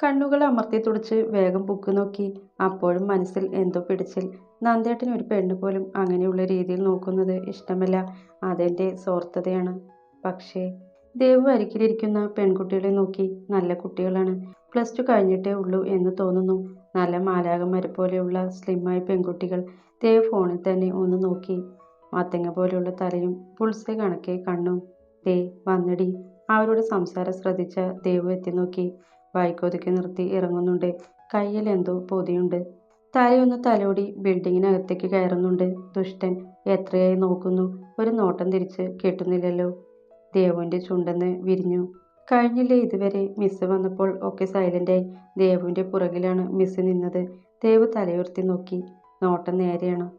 കണ്ണുകൾ അമർത്തി തുടച്ച് വേഗം ബുക്ക് നോക്കി. അപ്പോഴും മനസ്സിൽ എന്തോ പിടിച്ചിൽ. നന്ദേട്ടൻ ഒരു പെണ്ണ് പോലും അങ്ങനെയുള്ള രീതിയിൽ നോക്കുന്നത് ഇഷ്ടമല്ല. അതെന്റെ സ്വാർത്ഥതയാണ്. പക്ഷേ ദേവ് അരികിലിരിക്കുന്ന പെൺകുട്ടികളെ നോക്കി നല്ല കുട്ടികളാണ്. പ്ലസ് ടു കഴിഞ്ഞിട്ടേ ഉള്ളൂ എന്ന് തോന്നുന്നു. നല്ല മാലാകന്മാരെ പോലെയുള്ള സ്ലിമ്മായ പെൺകുട്ടികൾ ദേവ് ഫോണിൽ തന്നെ ഒന്ന് നോക്കി. മത്തങ്ങ പോലെയുള്ള തലയും പുൾസെ കണക്കെ കണ്ണും. ദേ വന്നടി. അവരുടെ സംസാരം ശ്രദ്ധിച്ച ദേവ് എത്തി നോക്കി. ബൈക്കൊതുക്കി നിർത്തി ഇറങ്ങുന്നുണ്ട്. കയ്യിൽ എന്തോ പൊതിയുണ്ട്. തലയൊന്ന് തലോടി ബിൽഡിങ്ങിനകത്തേക്ക് കയറുന്നുണ്ട്. ദുഷ്ടൻ എത്രയായി നോക്കുന്നു. ഒരു നോട്ടം തിരിച്ച് കിട്ടുന്നില്ലല്ലോ. ദേവുവിന്റെ ചുണ്ടെന്ന് വിരിഞ്ഞു. കഴിഞ്ഞില്ലേ ഇതുവരെ മിസ് വന്നപ്പോൾ ഒക്കെ സൈലന്റായി ദേവുവിന്റെ പുറകിലാണ് മിസ് നിന്നത്. ദേവ് തലയുയർത്തി നോക്കി. നോട്ടം നേരെയാണ്.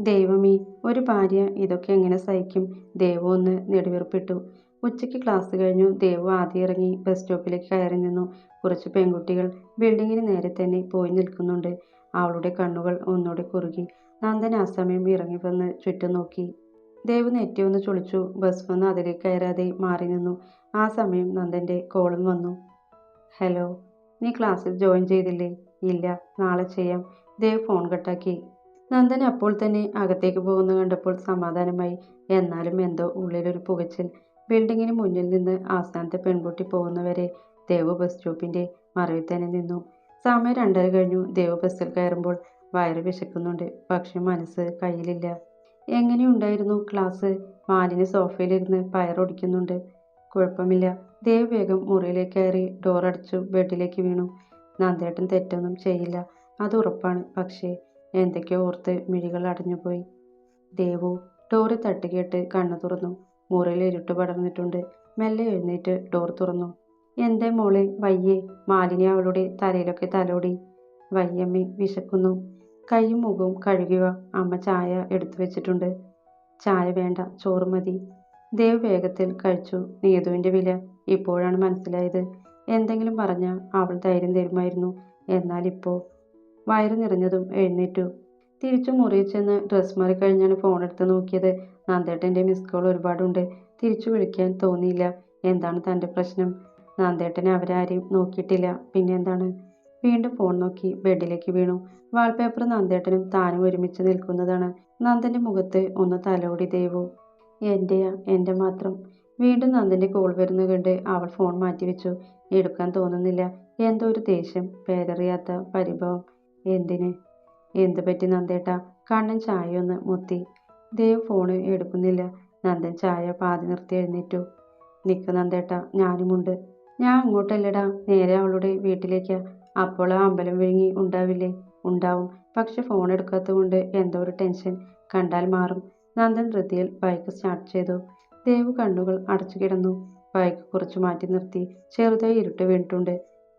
ദൈവമീ ഒരു ഭാര്യ ഇതൊക്കെ എങ്ങനെ സഹിക്കും? ദേവു ഒന്ന് നെടുവീർപ്പിട്ടു. ഉച്ചയ്ക്ക് ക്ലാസ് കഴിഞ്ഞു. ദേവു ആദ്യം ഇറങ്ങി ബസ് സ്റ്റോപ്പിലേക്ക് കയറി നിന്നു. കുറച്ച് പെൺകുട്ടികൾ ബിൽഡിങ്ങിന് നേരെ തന്നെ പോയി നിൽക്കുന്നുണ്ട്. അവളുടെ കണ്ണുകൾ ഒന്നോടെ കുറുകി. നന്ദൻ ആ സമയം ഇറങ്ങി വന്ന് ചുറ്റും നോക്കി. ദേവ് നെറ്റി ഒന്ന് ചുളിച്ചു. ബസ് വന്ന് അതിലേക്ക് കയറാതെ മാറി നിന്നു. ആ സമയം നന്ദന്റെ കോളും വന്നു. ഹലോ നീ ക്ലാസ്സിൽ ജോയിൻ ചെയ്തില്ലേ? ഇല്ല നാളെ ചെയ്യാം. ദേവ് ഫോൺ കട്ടാക്കി. നന്ദൻ അപ്പോൾ തന്നെ അകത്തേക്ക് പോകുന്നത് കണ്ടപ്പോൾ സമാധാനമായി. എന്നാലും എന്തോ ഉള്ളിലൊരു പുകച്ചിൽ. ബിൽഡിങ്ങിന് മുന്നിൽ നിന്ന് ആസ്ഥാനത്തെ പെൺകുട്ടി പോകുന്നവരെ ദേവ് ബസ് സ്റ്റോപ്പിന്റെ മറവിൽ തന്നെ നിന്നു. സമയം രണ്ടര കഴിഞ്ഞു. ദേവ് ബസ്സിൽ കയറുമ്പോൾ വയറ് വിശക്കുന്നുണ്ട്. പക്ഷെ മനസ്സ് കയ്യിലില്ല. എങ്ങനെയുണ്ടായിരുന്നു ക്ലാസ് മാലിന് സോഫയിലിരുന്ന് പയറൊടിക്കുന്നുണ്ട് കുഴപ്പമില്ല. ദേവ് വേഗം മുറിയിലേക്ക് കയറി ഡോർ അടച്ചു ബെഡിലേക്ക് വീണു. നന്ദേട്ടൻ തെറ്റൊന്നും ചെയ്യില്ല. അത് ഉറപ്പാണ്. പക്ഷേ എന്തൊക്കെയോ ഓർത്ത് മിഴികൾ അടഞ്ഞുപോയി. ദേവു ഡോറ് തട്ടുകേട്ട് കണ്ണു തുറന്നു. മുറിയിൽ ഇരുട്ട് പടർന്നിട്ടുണ്ട്. മെല്ലെ എഴുന്നേറ്റ് ഡോർ തുറന്നു. എന്തേ മോളെ വയ്യേ മാലിനി അവളുടെ തലയിലൊക്കെ തലോടി. വയ്യമ്മി വിശക്കുന്നു. കൈയും മുഖവും കഴുകുക അമ്മ ചായ എടുത്തു വെച്ചിട്ടുണ്ട്. ചായ വേണ്ട ചോറ് മതി. ദേവ് വേഗത്തിൽ കഴിച്ചു നീതുവിന്റെ വില. ഇപ്പോഴാണ് മനസ്സിലായത്. എന്തെങ്കിലും പറഞ്ഞാൽ അവൾ ധൈര്യം തരുമായിരുന്നു. എന്നാൽ ഇപ്പോൾ വയറ് നിറഞ്ഞതും എഴുന്നേറ്റു. തിരിച്ചു മുറിയിൽ ചെന്ന് ഡ്രസ്സ് മാറി കഴിഞ്ഞാണ് ഫോൺ എടുത്ത് നോക്കിയത്. നന്ദേട്ടന്റെ മിസ് കോൾ ഒരുപാടുണ്ട്. തിരിച്ചു വിളിക്കാൻ തോന്നിയില്ല. എന്താണ് തന്റെ പ്രശ്നം? നന്ദേട്ടനെ അവരാരെയും നോക്കിയിട്ടില്ല. പിന്നെ എന്താണ്? വീണ്ടും ഫോൺ നോക്കി ബെഡിലേക്ക് വീണു. വാൾപേപ്പർ നന്ദേട്ടനും താനും ഒരുമിച്ച് നിൽക്കുന്നതാണ്. നന്ദന്റെ മുഖത്ത് ഒന്ന് തലോടി ദേവു. എന്റെയാ എന്റെ മാത്രം. വീണ്ടും നന്ദന്റെ കോൾ വരുന്ന കണ്ട് അവൾ ഫോൺ മാറ്റിവെച്ചു. എടുക്കാൻ തോന്നുന്നില്ല. എന്തോ ഒരു ദേഷ്യം പേരറിയാത്ത പരിഭവം. എന്തിന്? എന്ത് പറ്റി നന്ദേട്ട? കണ്ണൻ ചായ ഒന്ന് മുത്തി. ദേവ് ഫോൺ എടുക്കുന്നില്ല. നന്ദൻ ചായ പാതി നിർത്തി എഴുന്നേറ്റു. നിക്ക് നന്ദേട്ട ഞാനുമുണ്ട് ഞാൻ അങ്ങോട്ടല്ലടാ. നേരെ അവളുടെ വീട്ടിലേക്ക്. അപ്പോൾ ആ അമ്പലം വിഴുങ്ങി ഉണ്ടാവില്ലേ? ഉണ്ടാവും. പക്ഷെ ഫോൺ എടുക്കാത്തതുകൊണ്ട് എന്തോ ഒരു ടെൻഷൻ കണ്ടാൽ മാറും. നന്ദൻ ധൃതിയിൽ ബൈക്ക് സ്റ്റാർട്ട് ചെയ്തു. ദേവ് കണ്ണുകൾ അടച്ചു കിടന്നു ബൈക്ക് കുറച്ച് മാറ്റി നിർത്തി. ചെറുതായി ഇരുട്ട് വീണിട്ടുണ്ട്.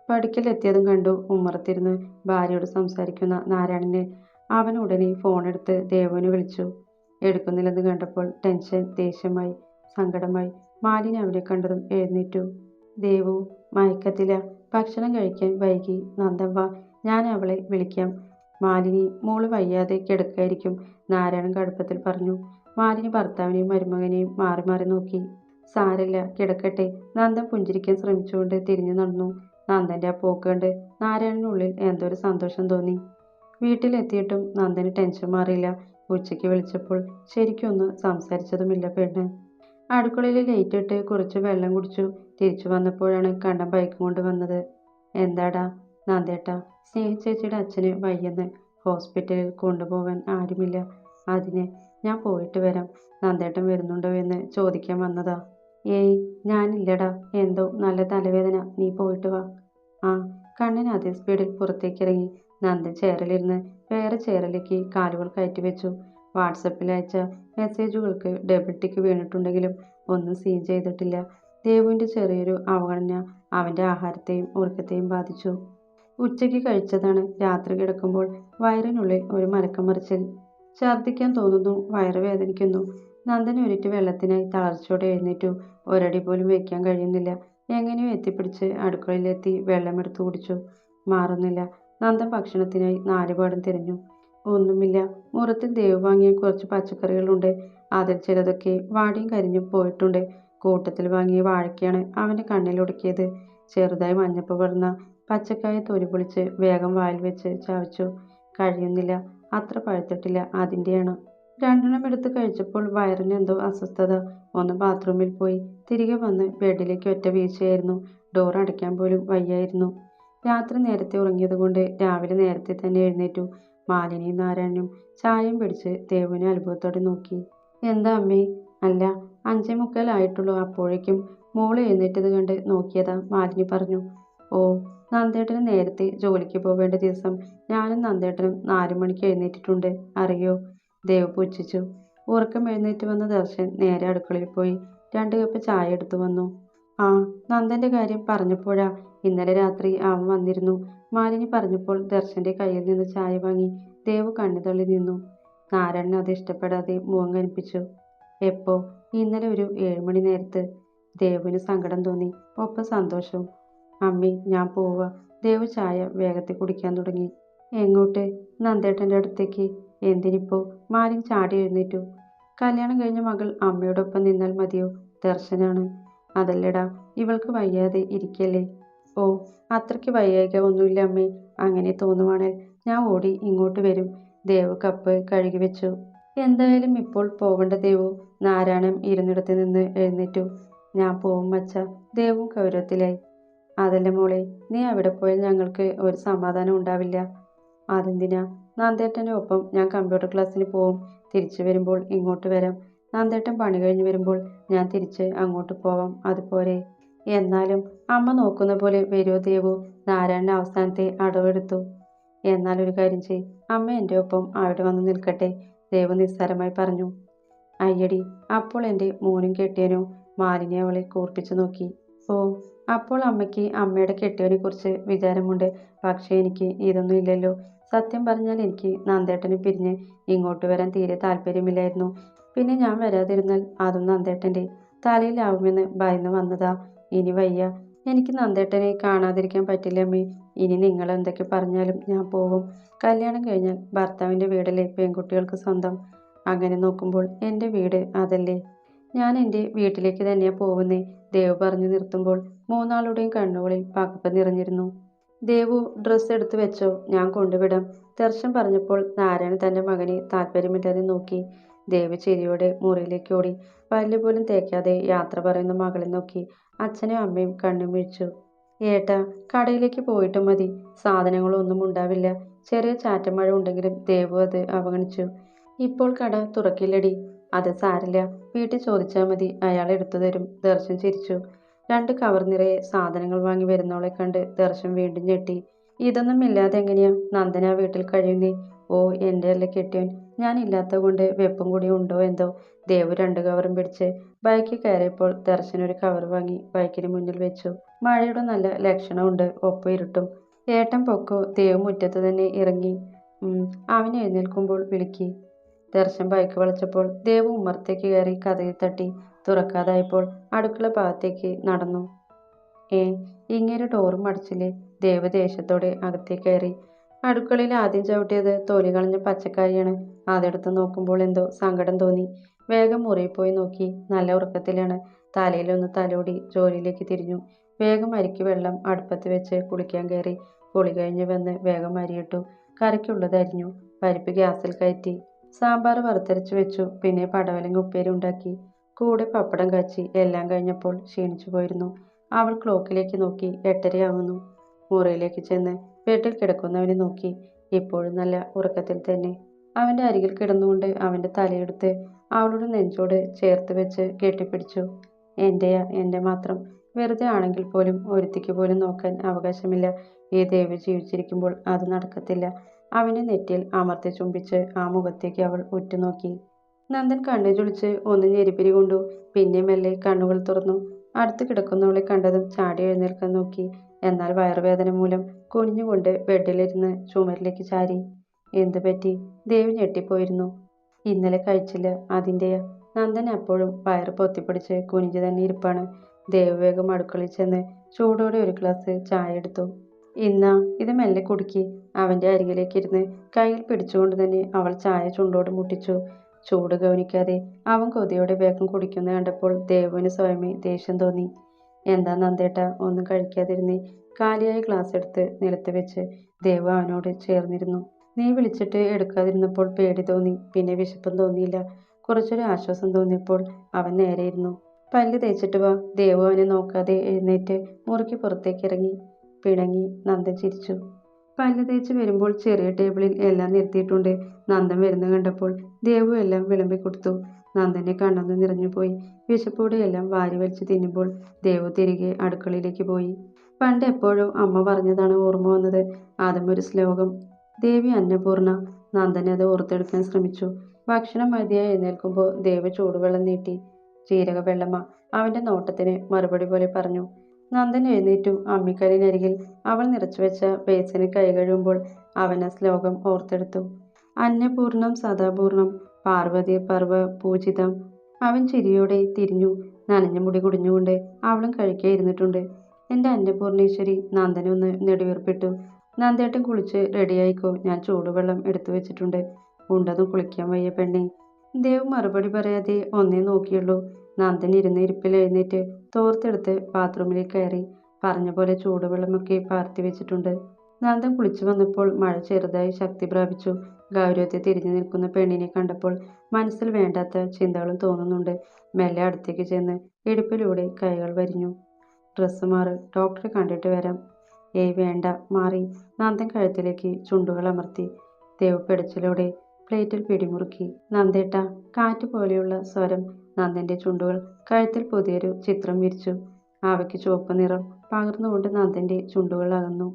പടിക്കലെത്തിയതും കണ്ടു ഉമ്മറത്തിരുന്ന് ഭാര്യയോട് സംസാരിക്കുന്ന നാരായണനെ. അവൻ ഉടനെ ഫോണെടുത്ത് ദേവനെ വിളിച്ചു. എടുക്കുന്നില്ലെന്ന് കണ്ടപ്പോൾ ടെൻഷൻ ദേഷ്യമായി സങ്കടമായി മാലിനി അവനെ കണ്ടതും എഴുന്നേറ്റു. ദേവു മയക്കത്തില ഭക്ഷണം കഴിക്കാൻ വൈകി. നന്ദവ ഞാൻ അവളെ വിളിക്കാം. മാലിനി മോൾ വയ്യാതെ കിടക്കായിരിക്കും നാരായണൻ കടുപ്പത്തിൽ പറഞ്ഞു. മാലിനി ഭർത്താവിനെയും മരുമകനെയും മാറി മാറി നോക്കി. സാരല്ല കിടക്കട്ടെ. നന്ദൻ പുഞ്ചിരിക്കാൻ ശ്രമിച്ചുകൊണ്ട് തിരിഞ്ഞു നടന്നു. നന്ദന്റെ ആ പോക്ക് കണ്ട് നാരായണനുള്ളിൽ എന്തോ ഒരു സന്തോഷം തോന്നി. വീട്ടിലെത്തിയിട്ടും നന്ദന് ടെൻഷൻ മാറിയില്ല. ഉച്ചയ്ക്ക് വിളിച്ചപ്പോൾ ശരിക്കൊന്ന് സംസാരിച്ചതുമില്ല പെണ്ണ്. അടുക്കളയിൽ ലൈറ്റ് ഇട്ട് കുറച്ച് വെള്ളം കുടിച്ചു. തിരിച്ചു വന്നപ്പോഴാണ് കണ്ണൻ ബൈക്കും കൊണ്ട് വന്നത്. എന്താടാ നന്ദേട്ടാ? സ്നേഹിച്ചേച്ചിയുടെ അച്ഛന് വയ്യെന്ന് ഹോസ്പിറ്റലിൽ കൊണ്ടുപോകാൻ ആരുമില്ല. അതിന് ഞാൻ പോയിട്ട് വരാം. നന്ദേട്ടൻ വരുന്നുണ്ടോ എന്ന് ചോദിക്കാൻ വന്നതാ. ഏയ് ഞാനില്ലടാ. എന്തോ നല്ല തലവേദന. നീ പോയിട്ട് വാ. ആ കണ്ണൻ അതേ സ്പീഡിൽ പുറത്തേക്ക് ഇറങ്ങി നന്ദൻ ചെയറിലിരുന്ന് വേറെ ചെയറിലേക്ക് കാലുകൾ കയറ്റി വെച്ചു. വാട്സപ്പിൽ അയച്ച മെസ്സേജുകൾക്ക് ഡബിൾ ടിക്ക് വീണിട്ടുണ്ടെങ്കിലും ഒന്നും സീൻ ചെയ്തിട്ടില്ല. ദേവുവിന്റെ ചെറിയൊരു അവഗണന അവന്റെ ആഹാരത്തെയും ഉറക്കത്തെയും ബാധിച്ചു. ഉച്ചയ്ക്ക് കഴിച്ചതാണ്. രാത്രി കിടക്കുമ്പോൾ വയറിനുള്ളിൽ ഒരു മലക്കം മറിച്ചിൽ ഛർദ്ദിക്കാൻ തോന്നുന്നു വയറ് വേദനിക്കുന്നു നന്ദൻ ഒരിറ്റ് വെള്ളത്തിനായി തളർച്ചയോടെ എഴുന്നേറ്റു. ഒരടി പോലും വയ്ക്കാൻ കഴിയുന്നില്ല. എങ്ങനെയോ എത്തിപ്പിടിച്ച് അടുക്കളയിലെത്തി വെള്ളമെടുത്തു കുടിച്ചു. മാറുന്നില്ല. നന്ദൻ ഭക്ഷണത്തിനായി നാലുപാടും തിരഞ്ഞു. ഒന്നുമില്ല. മുറത്തിൽ ദേവ് വാങ്ങിയ കുറച്ച് പച്ചക്കറികളുണ്ട്. അതിൽ ചിലതൊക്കെ വാടിയും കരിഞ്ഞും പോയിട്ടുണ്ട്. കൂട്ടത്തിൽ വാങ്ങിയ വാഴയ്ക്കാണ് അവന്റെ കണ്ണിലൊടുക്കിയത് ചെറുതായി മഞ്ഞപ്പ് പടർന്ന പച്ചക്കായ തൊലി പൊളിച്ച് വേഗം വായിൽ വെച്ച് ചവച്ചു. കഴിയുന്നില്ല. അത്ര പഴുത്തിട്ടില്ല. അതിന്റെയാണ് രണ്ടെണ്ണം എടുത്ത് കഴിച്ചപ്പോൾ വയറിന് എന്തോ അസ്വസ്ഥത. ഒന്ന് ബാത്റൂമിൽ പോയി. തിരികെ വന്ന് ബെഡിലേക്ക് ഒറ്റ വീഴ്ചയായിരുന്നു. ഡോർ അടയ്ക്കാൻ പോലും വയ്യായിരുന്നു. രാത്രി നേരത്തെ ഉറങ്ങിയതുകൊണ്ട് രാവിലെ നേരത്തെ തന്നെ എഴുന്നേറ്റു. മാലിനിയും നാരായണനും ചായയും പിടിച്ച് ദേവുവിനെ അത്ഭുതത്തോടെ നോക്കി. എന്താ അമ്മേ? അല്ല അഞ്ചേ മുക്കാലായിട്ടുള്ളൂ അപ്പോഴേക്കും മോൾ എഴുന്നേറ്റത് കണ്ട് നോക്കിയതാ മാലിനി പറഞ്ഞു. ഓ നന്ദേട്ടന് നേരത്തെ ജോലിക്ക് പോവേണ്ട ദിവസം ഞാനും നന്ദേട്ടനും നാലുമണിക്ക് എഴുന്നേറ്റിട്ടുണ്ട്. അറിയോ? ദേവ് പുച്ഛിച്ചു ഉറക്കം എഴുന്നേറ്റ് വന്ന ദർശൻ നേരെ അടുക്കളയിൽ പോയി. രണ്ട് കപ്പ് ചായ എടുത്തു വന്നു. ആ നന്ദന്റെ കാര്യം പറഞ്ഞപ്പോഴാ ഇന്നലെ രാത്രി അവൻ വന്നിരുന്നു. മാലിനി പറഞ്ഞപ്പോൾ ദർശന്റെ കയ്യിൽ നിന്ന് ചായ വാങ്ങി ദേവ് കണ്ണു തള്ളി നിന്നു. നാരായണൻ അത് ഇഷ്ടപ്പെടാതെ മുഖം കനിപ്പിച്ചു. എപ്പോ? ഇന്നലെ ഒരു ഏഴുമണി നേരത്ത്. ദേവിന് സങ്കടം തോന്നി. ഒപ്പം സന്തോഷവും അമ്മി ഞാൻ പോവുക ദേവ് ചായ വേഗത്തിൽ കുടിക്കാൻ തുടങ്ങി. എങ്ങോട്ട്? നന്ദേട്ടന്റെ അടുത്തേക്ക്. എന്തിനിപ്പോ? മാലിൻ ചാടി എഴുന്നേറ്റു. കല്യാണം കഴിഞ്ഞ മകൾ അമ്മയോടൊപ്പം നിന്നാൽ മതിയോ? ദർശനാണ്. അതല്ലടാ ഇവൾക്ക് വയ്യാതെ ഇരിക്കല്ലേ? ഓ അത്രയ്ക്ക് വയ്യായിക ഒന്നുമില്ല അമ്മേ. അങ്ങനെ തോന്നുവാണേൽ ഞാൻ ഓടി ഇങ്ങോട്ട് വരും. ദേവ് കപ്പ് കഴുകി വെച്ചു. എന്തായാലും ഇപ്പോൾ പോവണ്ട ദേവു. നാരായണൻ ഇരുന്നിടത്ത് നിന്ന് എഴുന്നേറ്റു. ഞാൻ പോവും മച്ച ദേവും ഗൗരവത്തിലായി. അതല്ല മോളെ നീ അവിടെ പോയാൽ ഞങ്ങൾക്ക് ഒരു സമാധാനം ഉണ്ടാവില്ല. അതെന്തിനാ? നന്ദേട്ടന്റെ ഒപ്പം ഞാൻ കമ്പ്യൂട്ടർ ക്ലാസ്സിന് പോവും. തിരിച്ചു വരുമ്പോൾ ഇങ്ങോട്ട് വരാം. നാന്തേട്ടൻ പണി കഴിഞ്ഞ് വരുമ്പോൾ ഞാൻ തിരിച്ച് അങ്ങോട്ട് പോവാം. അതുപോലെ. എന്നാലും അമ്മ നോക്കുന്ന പോലെ വരുമോ ദേവു? നാരായണൻ അവസാനത്തെ അടവെടുത്തു. എന്നാൽ ഒരു കാര്യം ചെയ് അമ്മ എന്റെ ഒപ്പം അവിടെ വന്ന് നിൽക്കട്ടെ ദേവു നിസ്സാരമായി പറഞ്ഞു. അയ്യടി അപ്പോൾ എന്റെ മോനും കെട്ടിയനോ മാലിനി അവളെ കൂർപ്പിച്ചു നോക്കി. ഓ അപ്പോൾ അമ്മയ്ക്ക് അമ്മയുടെ കെട്ടിയവനെ കുറിച്ച് വിചാരമുണ്ട്. പക്ഷേ എനിക്ക് ഇതൊന്നും ഇല്ലല്ലോ. സത്യം പറഞ്ഞാൽ എനിക്ക് നന്ദേട്ടനെ പിരിഞ്ഞ് ഇങ്ങോട്ട് വരാൻ തീരെ താല്പര്യമില്ലായിരുന്നു. പിന്നെ ഞാൻ വരാതിരുന്നാൽ അതും നന്ദേട്ടന്റെ തലയിലാവുമെന്ന് ഭയന്ന് വന്നതാ. ഇനി വയ്യ. എനിക്ക് നന്ദേട്ടനെ കാണാതിരിക്കാൻ പറ്റില്ല അമ്മേ. ഇനി നിങ്ങൾ എന്തൊക്കെ പറഞ്ഞാലും ഞാൻ പോവും. കല്യാണം കഴിഞ്ഞാൽ ഭർത്താവിന്റെ വീടല്ലേ പെൺകുട്ടികൾക്ക് സ്വന്തം? അങ്ങനെ നോക്കുമ്പോൾ എന്റെ വീട് അതല്ലേ? ഞാൻ എന്റെ വീട്ടിലേക്ക് തന്നെയാണ് പോകുന്നേ. ദേവ് പറഞ്ഞു നിർത്തുമ്പോൾ മൂന്നാളുടെയും കണ്ണുകളിൽ പകപ്പ് നിറഞ്ഞിരുന്നു. ദേവു ഡ്രസ്സ് എടുത്തു വെച്ചോ ഞാൻ കൊണ്ടുവിടാം. ദർശൻ പറഞ്ഞപ്പോൾ നാരായണൻ തന്റെ മകനെ താല്പര്യമില്ലാതെ നോക്കി. ദേവ് ചിരിയോടെ മുറിയിലേക്ക് ഓടി. പല്ല് പോലും തേക്കാതെ യാത്ര പറയുന്ന മകളെ നോക്കി. അച്ഛനും അമ്മയും കണ്ണും വീഴ്ച്ചു ഏട്ടാ കടയിലേക്ക് പോയിട്ട് മതി. സാധനങ്ങളൊന്നും ഉണ്ടാവില്ല. ചെറിയ ചാറ്റമഴ ഉണ്ടെങ്കിലും ദേവു അത് അവഗണിച്ചു. ഇപ്പോൾ കട തുറക്കില്ലടി. അത് സാരില്ല. വീട്ടിൽ ചോദിച്ചാൽ മതി. അയാൾ എടുത്തു തരും. ദർശൻ ചിരിച്ചു. രണ്ട് കവർ നിറയെ സാധനങ്ങൾ വാങ്ങി വരുന്നവളെ കണ്ട് ദർശൻ വീണ്ടും ഞെട്ടി. ഇതൊന്നും ഇല്ലാതെ എങ്ങനെയാ? നന്ദന വീട്ടിൽ കഴിയുന്നേ? ഓ എന്റെ അല്ല കെട്ടിയവൻ ഞാൻ ഇല്ലാത്ത കൊണ്ട് വെപ്പും കൂടി ഉണ്ടോ എന്തോ? ദേവ് രണ്ട് കവറും പിടിച്ച് ബൈക്കിൽ കയറിയപ്പോൾ ദർശൻ ഒരു കവർ വാങ്ങി ബൈക്കിന് മുന്നിൽ വെച്ചു. മഴയുടെ നല്ല ലക്ഷണമുണ്ട്. ഒപ്പം ഇരുട്ടും. ഏട്ടൻ പൊക്കോ? ദേവ് മുറ്റത്ത് തന്നെ ഇറങ്ങി. അവൻ എഴുന്നേൽക്കുമ്പോൾ വിളിക്കി. ദർശൻ ബൈക്ക് വളച്ചപ്പോൾ ദേവ് ഉമ്മറത്തേക്ക് കയറി കഥയിൽ തട്ടി. തുറക്കാതായപ്പോൾ അടുക്കള ഭാഗത്തേക്ക് നടന്നു. ഏ ഇങ്ങനെ ഡോറും അടച്ചില്ലേ ദേവദേശത്തോടെ അകത്തേക്ക് കയറി. അടുക്കളയിൽ ആദ്യം ചവിട്ടിയത് തൊലി കളഞ്ഞ പച്ചക്കാരിയാണ്. അതെടുത്ത് നോക്കുമ്പോൾ എന്തോ സങ്കടം തോന്നി. വേഗം മുറിയിൽ പോയി നോക്കി. നല്ല ഉറക്കത്തിലാണ്. തലയിലൊന്ന് തലോടി ജോലിയിലേക്ക് തിരിഞ്ഞു. വേഗം അരിക്ക് വെള്ളം അടുപ്പത്ത് വെച്ച് കുളിക്കാൻ കയറി. കുളി കഴിഞ്ഞ് വന്ന് വേഗം അരിയിട്ടു. കറിക്കുള്ളത് അരിഞ്ഞു. പരിപ്പ് ഗ്യാസിൽ കയറ്റി. സാമ്പാർ വറുത്തരച്ച് വെച്ചു. പിന്നെ പടവലങ്ങ ഉപ്പേരി ഉണ്ടാക്കി. കൂടെ പപ്പടം കാച്ചി എല്ലാം കഴിഞ്ഞപ്പോൾ ക്ഷീണിച്ചു പോയിരുന്നു. അവൾ ക്ലോക്കിലേക്ക് നോക്കി എട്ടരയാവുന്നു. മുറിയിലേക്ക് ചെന്ന് ബെഡിൽ കിടക്കുന്നവനെ നോക്കി. ഇപ്പോഴും നല്ല ഉറക്കത്തിൽ തന്നെ. അവന്റെ അരികിൽ കിടന്നുകൊണ്ട് അവന്റെ തലയെടുത്ത് അവളുടെ നെഞ്ചോട് ചേർത്ത് വെച്ച് കെട്ടിപ്പിടിച്ചു. എന്റെയാ എന്റെ മാത്രം. വെറുതെ ആണെങ്കിൽ പോലും ഒരുത്തിക്ക് പോലും നോക്കാൻ അവകാശമില്ല. ഈ ദേവി ജീവിച്ചിരിക്കുമ്പോൾ അത് നടക്കത്തില്ല. അവന്റെ നെറ്റിയിൽ അമർത്തി ചുംബിച്ച് ആ മുഖത്തേക്ക് അവൾ ഉറ്റുനോക്കി. നന്ദൻ കണ്ണു ചുളിച്ച് ഒന്ന് ഞെരിപ്പിരി കൊണ്ടു. പിന്നെ മെല്ലെ കണ്ണുകൾ തുറന്നു. അടുത്ത് കിടക്കുന്നവളെ കണ്ടതും ചാടി എഴുന്നേൽക്കാൻ നോക്കി. എന്നാൽ വയറുവേദന മൂലം കുനിഞ്ഞുകൊണ്ട് ബെഡിലിരുന്ന് ചുമരിലേക്ക് ചാരി. എന്തു പറ്റി? ദേവി ഞെട്ടിപ്പോയിരുന്നു. ഇന്നലെ കഴിച്ചില്ല അതിന്റെ. നന്ദൻ അപ്പോഴും വയറ് പൊത്തിപ്പിടിച്ച് കുനിഞ്ഞു തന്നെ ഇരിപ്പാണ്. ദേവ് വേഗം അടുക്കളയിൽ ചെന്ന് ചൂടോടെ ഒരു ഗ്ലാസ് ചായ എടുത്തു. ഇന്നാ ഇത് മെല്ലെ കുടുക്കി. അവന്റെ അരികിലേക്ക് ഇരുന്ന് കയ്യിൽ പിടിച്ചുകൊണ്ട് തന്നെ അവൾ ചായ ചുണ്ടോട് മുട്ടിച്ചു. ചൂട് ഗൗനിക്കാതെ അവൻ കൊതിയോടെ വേഗം കുടിക്കുന്ന കണ്ടപ്പോൾ ദേവുവിന് സ്വയമേ ദേഷ്യം തോന്നി. എന്താ നന്ദേട്ട ഒന്നും കഴിക്കാതിരുന്ന്? കാലിയായ ഗ്ലാസ് എടുത്ത് നിലത്ത് വെച്ച് ദേവു അവനോട് ചേർന്നിരുന്നു. നീ വിളിച്ചിട്ട് എടുക്കാതിരുന്നപ്പോൾ പേടി തോന്നി പിന്നെ വിശപ്പും തോന്നിയില്ല. കുറച്ചൊരു ആശ്വാസം തോന്നിയപ്പോൾ അവൻ നേരെയിരുന്നു പല്ല് തേച്ചിട്ട് വാ. ദേവു അവനെ നോക്കാതെ എഴുന്നേറ്റ് മുറുക്കി പുറത്തേക്ക് ഇറങ്ങി. പിണങ്ങി നന്ദ ചിരിച്ചു. പല്ല് തേച്ച് വരുമ്പോൾ ചെറിയ ടേബിളിൽ എല്ലാം നിർത്തിയിട്ടുണ്ട്. നന്ദൻ വരുന്ന കണ്ടപ്പോൾ ദേവു എല്ലാം വിളമ്പി കൊടുത്തു. നന്ദന്റെ കണ്ണൊന്ന് നിറഞ്ഞുപോയി വിശപ്പോടെ എല്ലാം വാരി വലിച്ച് തിന്നുമ്പോൾ ദേവു തിരികെ അടുക്കളയിലേക്ക് പോയി. പണ്ട് എപ്പോഴോ അമ്മ പറഞ്ഞതാണ് ഓർമ്മ വന്നത്. അതും ഒരു ശ്ലോകം. ദേവി അന്നപൂർണ. നന്ദനെ അത് ഓർത്തെടുക്കാൻ ശ്രമിച്ചു. ഭക്ഷണം മതിയായി എഴുന്നേൽക്കുമ്പോൾ ദേവി ചൂടുവെള്ളം നീട്ടി. ജീരക വെള്ളമ്മ അവന്റെ നോട്ടത്തിന് മറുപടി പോലെ പറഞ്ഞു. നന്ദൻ എഴുന്നേറ്റു അമ്മിക്കല്ലിനരികിൽ അവൾ നിറച്ചു വെച്ച ബേസിന് കൈ കഴുകുമ്പോൾ അവൻ ആ ശ്ലോകം ഓർത്തെടുത്തു. അന്നപൂർണം സദാപൂർണം പാർവതി പർവ പൂജിതം. അവൻ ചിരിയോടെ തിരിഞ്ഞു നനഞ്ഞ മുടി കുടിഞ്ഞുകൊണ്ട് അവളും കഴിക്കാൻ ഇരുന്നിട്ടുണ്ട്. എന്റെ അന്നപൂർണേശ്വരി നന്ദനൊന്ന് നെടുവീർപ്പിട്ടു. നന്ദേട്ടൻ കുളിച്ച് റെഡിയായിക്കോ ഞാൻ ചൂടുവെള്ളം എടുത്തു വെച്ചിട്ടുണ്ട്. ഉണ്ടതും കുളിക്കാൻ വയ്യ പെണ്ണെ. ദേവ് മറുപടി പറയാതെ ഒന്നേ നോക്കിയുള്ളൂ. നന്ദൻ ഇരുന്ന ഇരിപ്പിൽ എഴുന്നേറ്റ് തോർത്തെടുത്ത് ബാത്റൂമിലേക്ക് കയറി. പറഞ്ഞ പോലെ ചൂടുവെള്ളമൊക്കെ പാർത്തി വെച്ചിട്ടുണ്ട്. നന്ദൻ കുളിച്ചു വന്നപ്പോൾ മഴ ചെറുതായി ശക്തി പ്രാപിച്ചു. ഗൗരവത്തെ തിരിഞ്ഞു നിൽക്കുന്ന പെണ്ണിനെ കണ്ടപ്പോൾ മനസ്സിൽ വേണ്ടാത്ത ചിന്തകളും തോന്നുന്നുണ്ട്. മെല്ലെ അടുത്തേക്ക് ചെന്ന് ഇടുപ്പിലൂടെ കൈകൾ വരിഞ്ഞു. ഡ്രസ്സ് മാറി ഡോക്ടറെ കണ്ടിട്ട് വരാം. ഏയ് വേണ്ട മാറി. നന്ദൻ കഴുത്തിലേക്ക് ചുണ്ടുകൾ അമർത്തി. ദേവ് പിടിച്ചിലൂടെ പ്ലേറ്റിൽ പിടിമുറുക്കി. നന്ദേട്ട കാറ്റ് പോലെയുള്ള സ്വരം നന്ദന്റെ ചുണ്ടുകൾ കഴുത്തിൽ പുതിയൊരു ചിത്രം വിരിച്ചു. അവയ്ക്ക് ചുവപ്പ് നിറം പകർന്നുകൊണ്ട് നന്ദന്റെ ചുണ്ടുകൾ അകന്നു.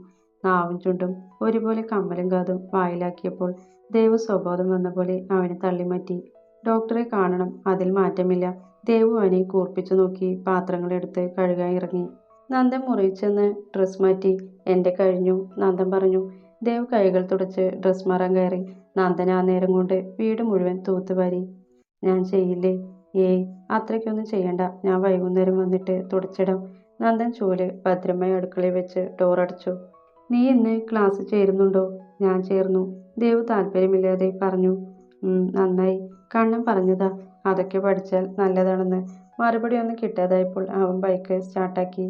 നാവും ചുണ്ടും ഒരുപോലെ കമ്മലും കാതും വായിലാക്കിയപ്പോൾ ദേവു സ്വബോധം വന്ന പോലെ അവനെ തള്ളിമാറ്റി. ഡോക്ടറെ കാണണം അതിൽ മാറ്റമില്ല. ദേവു അവനെ കൂർപ്പിച്ചു നോക്കി പാത്രങ്ങളെടുത്ത് കഴുകാൻ ഇറങ്ങി. നന്ദൻ മുറിയിൽ ഡ്രസ് മാറ്റി. എന്റെ കഴിഞ്ഞു നന്ദൻ പറഞ്ഞു. ദേവ് കൈകൾ തുടച്ച് ഡ്രസ് മാറാൻ കയറി. നന്ദന ആ നേരം കൊണ്ട് വീട് മുഴുവൻ തൂത്തുവാരി ഞാൻ ചെയ്യില്ലേ? ഏയ് അത്രയ്ക്കൊന്നും ചെയ്യണ്ട. ഞാൻ വൈകുന്നേരം വന്നിട്ട് തുടച്ചിടാം. നന്ദൻ ചൂൽ ഭദ്രമായി അടുക്കളയിൽ വെച്ച് ഡോർ അടച്ചു. നീ ഇന്ന് ക്ലാസ് ചേരുന്നുണ്ടോ? ഞാൻ ചേർന്നു. ദേവ് താല്പര്യമില്ലാതെ പറഞ്ഞു. നന്നായി. കണ്ണൻ പറഞ്ഞതാ. അതൊക്കെ പഠിച്ചാൽ നല്ലതാണെന്ന്. മറുപടി ഒന്നും കിട്ടാതായപ്പോൾ അവൻ ബൈക്ക് സ്റ്റാർട്ടാക്കി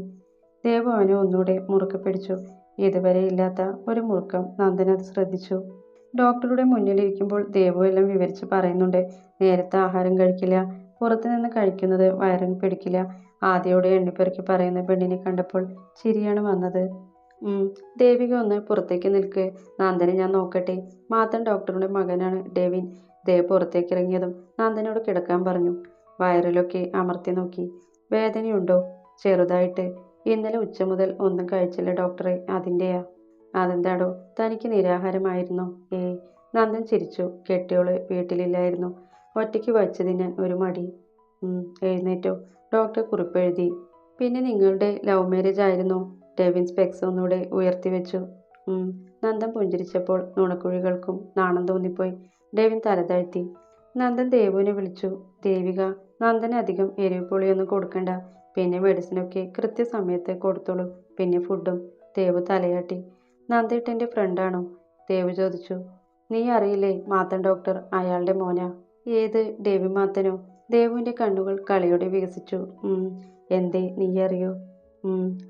ദേവ് അവനെ ഒന്നുകൂടെ മുറുക്കെ പിടിച്ചു. ഇതുവരെ ഇല്ലാത്ത ഒരു മുറുക്കം നന്ദന അത് ശ്രദ്ധിച്ചു. ഡോക്ടറുടെ മുന്നിലിരിക്കുമ്പോൾ ദേവു എല്ലാം വിവരിച്ച് പറയുന്നുണ്ട് നേരത്തെ ആഹാരം കഴിക്കില്ല. പുറത്തുനിന്ന് കഴിക്കുന്നത് വയറിന് പിടിക്കില്ല. ആദ്യയോടെ എണ്ണിപ്പെറുക്കി പറയുന്ന പെണ്ണിനെ കണ്ടപ്പോൾ ചിരിയാണ് വന്നത്. ദേവിക ഒന്ന് പുറത്തേക്ക് നിൽക്ക്. നന്ദനെ ഞാൻ നോക്കട്ടെ. മാത്തൻ ഡോക്ടറുടെ മകനാണ് ഡെവിൻ. ദേവ് പുറത്തേക്ക് ഇറങ്ങിയതും നന്ദനോട് കിടക്കാൻ പറഞ്ഞു. വയറിലൊക്കെ അമർത്തി നോക്കി. വേദനയുണ്ടോ? ചെറുതായിട്ട്. ഇന്നലെ ഉച്ച മുതൽ ഒന്നും കഴിച്ചില്ല ഡോക്ടറെ അതിന്റെയാ അതെന്താടോ? തനിക്ക് നിരാഹാരമായിരുന്നോ? ഏ നന്ദൻ ചിരിച്ചു. കെട്ടിയോൾ വീട്ടിലില്ലായിരുന്നു. ഒറ്റയ്ക്ക് വച്ച് തിന്നാൻ ഒരു മടി. എഴുന്നേറ്റോ? ഡോക്ടർ കുറിപ്പെഴുതി. പിന്നെ നിങ്ങളുടെ ലവ് മാരേജ് ആയിരുന്നു? ഡെവിൻ സ്പെക്സ് ഒന്നുകൂടെ ഉയർത്തിവെച്ചു നന്ദൻ പുഞ്ചിരിച്ചപ്പോൾ നുണക്കുഴികൾക്കും നാണം തോന്നിപ്പോയി. ഡെവിൻ തലതാഴ്ത്തി നന്ദൻ ദേവുവിനെ വിളിച്ചു. ദേവിക നന്ദന് അധികം എരിവ് പൊളിയൊന്നും കൊടുക്കണ്ട. പിന്നെ മെഡിസിനൊക്കെ കൃത്യസമയത്ത് കൊടുത്തോളൂ. പിന്നെ ഫുഡും ദേവ് തലയാട്ടി. നന്ദേട്ടന്റെ ഫ്രണ്ടാണോ ദേവ് ചോദിച്ചു. നീ അറിയില്ലേ മാത്തൻ ഡോക്ടർ അയാളുടെ മോന? ഏത്? ദേവി മാത്തനോ? ദേവുവിന്റെ കണ്ണുകൾ കളിയോടെ വികസിച്ചു. എന്തേ നീ അറിയോ?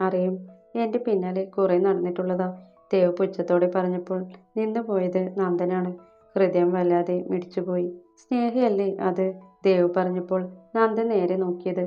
അറിയും. എന്റെ പിന്നാലെ കുറേ നടന്നിട്ടുള്ളതാ ദേവ് പുച്ഛത്തോടെ പറഞ്ഞപ്പോൾ. നിന്നുപോയത് നന്ദനാണ്. ഹൃദയം വല്ലാതെ മിടിച്ചുപോയി. സ്നേഹയല്ലേ അത്? ദേവ് പറഞ്ഞപ്പോൾ. നന്ദൻ നേരെ നോക്കിയത്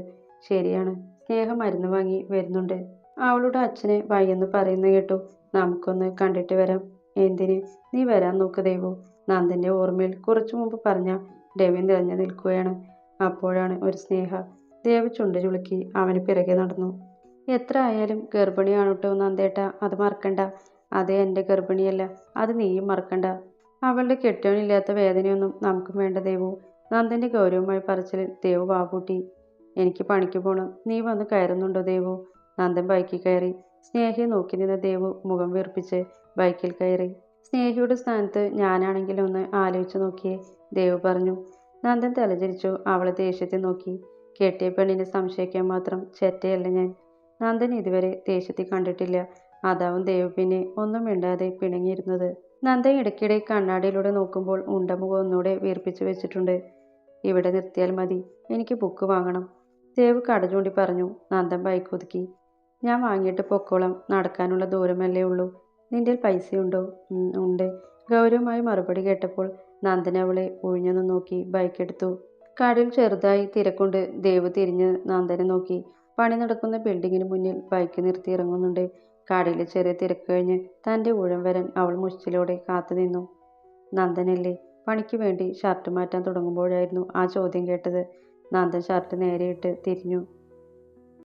ശരിയാണ്. സ്നേഹ മരുന്ന് വാങ്ങി വരുന്നുണ്ട്. അവളുടെ അച്ഛനെ വയ്യെന്ന് പറയുന്ന കേട്ടു. നമുക്കൊന്ന് കണ്ടിട്ട് വരാം. എന്തിന്? നീ വരാൻ നോക്ക് ദേവു. നന്ദന്റെ ഓർമ്മയിൽ കുറച്ചു മുമ്പ് പറഞ്ഞ ഡെവിൻ തിരഞ്ഞു നിൽക്കുകയാണ്. അപ്പോഴാണ് ഒരു സ്നേഹ ദേവ് ചുണ്ട് ചുളുക്കി അവന് പിറകെ നടന്നു. എത്ര ആയാലും ഗർഭിണിയാണ് കേട്ടോ നന്ദേട്ട. അത് മറക്കണ്ട. അത് എന്റെ ഗർഭിണിയല്ല. അത് നീയും മറക്കണ്ട. അവളുടെ കെട്ടിയോണില്ലാത്ത വേദനയൊന്നും നമുക്കും വേണ്ട ദേവു. നന്ദന്റെ ഗൗരവമായി പറച്ചിലിൽ ദേവു വാപൂട്ടി എനിക്ക് പണിക്ക് പോകണം നീ വന്ന് കയറുന്നുണ്ടോ ദേവു? നന്ദൻ ബൈക്കിൽ കയറി. സ്നേഹയെ നോക്കി നിന്ന ദേവു മുഖം വീർപ്പിച്ച് ബൈക്കിൽ കയറി. സ്നേഹിയുടെ സ്ഥാനത്ത് ഞാനാണെങ്കിലും ഒന്ന് ആലോചിച്ച് നോക്കിയേ ദേവ് പറഞ്ഞു. നന്ദൻ തലചരിച്ചു അവളെ ദേഷ്യത്തെ നോക്കി. കെട്ടിയ പെണ്ണിനെ സംശയിക്കാൻ മാത്രം ചെറ്റയല്ല ഞാൻ. നന്ദൻ ഇതുവരെ ദേഷ്യത്തിൽ കണ്ടിട്ടില്ല. അതാവും ദേവ് പിന്നെ ഒന്നും മിണ്ടാതെ പിണങ്ങിയിരുന്നത്. നന്ദൻ ഇടയ്ക്കിടെ കണ്ണാടിയിലൂടെ നോക്കുമ്പോൾ ഉണ്ടമുഖം ഒന്നുകൂടെ വീർപ്പിച്ചു വെച്ചിട്ടുണ്ട്. ഇവിടെ നിർത്തിയാൽ മതി. എനിക്ക് ബുക്ക് വാങ്ങണം. ദേവ് കട ചൂണ്ടി പറഞ്ഞു നന്ദൻ ബൈക്ക് ഒതുക്കി. ഞാൻ വാങ്ങിയിട്ട് പൊക്കോളം. നടക്കാനുള്ള ദൂരമല്ലേ ഉള്ളൂ. നിന്റെ പൈസയുണ്ടോ? "ഉം, ഉണ്ട്. ഗൗരവമായി മറുപടി കേട്ടപ്പോൾ നന്ദൻ അവളെ ഒഴിഞ്ഞു നോക്കി ബൈക്ക് എടുത്തു. കടയിൽ ചെറുതായി തിരക്കൊണ്ട് ദേവ് തിരിഞ്ഞ് നന്ദനെ നോക്കി. പണി നടക്കുന്ന ബിൽഡിങ്ങിന് മുന്നിൽ ബൈക്ക് നിർത്തി ഇറങ്ങുന്നുണ്ട്. കടയിലെ ചെറിയ തിരക്ക് കഴിഞ്ഞ് തന്റെ ഊഴം വരാൻ അവൾ മുഷ്ടിലോടെ കാത്തുനിന്നു നന്ദനല്ലേ പണിക്ക് വേണ്ടി ഷർട്ട് മാറ്റാൻ തുടങ്ങുമ്പോഴായിരുന്നു ആ ചോദ്യം കേട്ടത്. നന്ദൻ ഷർട്ട് നേരെയിട്ട് തിരിഞ്ഞു.